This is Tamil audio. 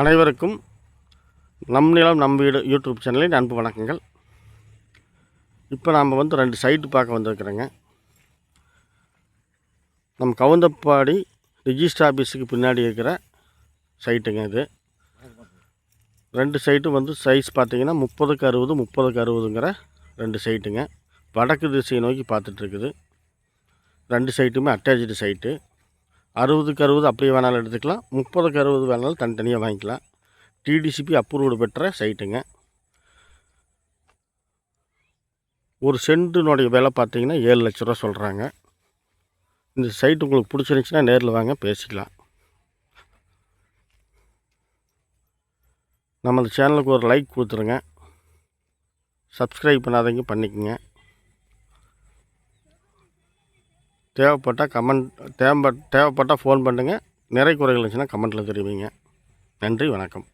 அனைவருக்கும் நம் நிலம் நம் வீடு யூடியூப் சேனலின் அன்பு வணக்கங்கள். இப்போ நாம் வந்து ரெண்டு சைட்டு பார்க்க வந்திருக்கிறோங்க. நம்ம கவுந்தப்பாடி ரிஜிஸ்டர் ஆஃபீஸுக்கு பின்னாடி இருக்கிற சைட்டுங்க இது. ரெண்டு சைட்டும் வந்து சைஸ் பார்த்தீங்கன்னா முப்பதுக்கு அறுபது முப்பதுக்கு அறுபதுங்கிற ரெண்டு சைட்டுங்க. வடக்கு திசையை நோக்கி பார்த்துட்ருக்குது ரெண்டு சைட்டுமே அட்டாச்சு சைட்டு. அறுபதுக்கு அறுபது அப்படியே வேணாலும் எடுத்துக்கலாம். முப்பதுக்கு அறுபது வேணாலும் தனித்தனியாக வாங்கிக்கலாம். டிடிசிபி அப்ரூவ்டு பெற்ற சைட்டுங்க ஒரு சென்ட்டுனுடைய விலை பார்த்தீங்கன்னா ஏழு லட்ச ரூபா சொல்கிறாங்க இந்த சைட்டு உங்களுக்கு பிடிச்சிருந்துச்சின்னா நேரில் வாங்க பேசிக்கலாம். நமது சேனலுக்கு ஒரு லைக் கொடுத்துருங்க. சப்ஸ்கிரைப் பண்ணாதீங்க பண்ணிக்கோங்க. தேவைப்பட்டால் கமெண்ட் தேவை தேவைப்பட்டால் ஃபோன் பண்ணுங்கள் நிறை குறைகள் இருந்துச்சுன்னா கமெண்ட்டில் தெரிவிங்க. நன்றி வணக்கம்.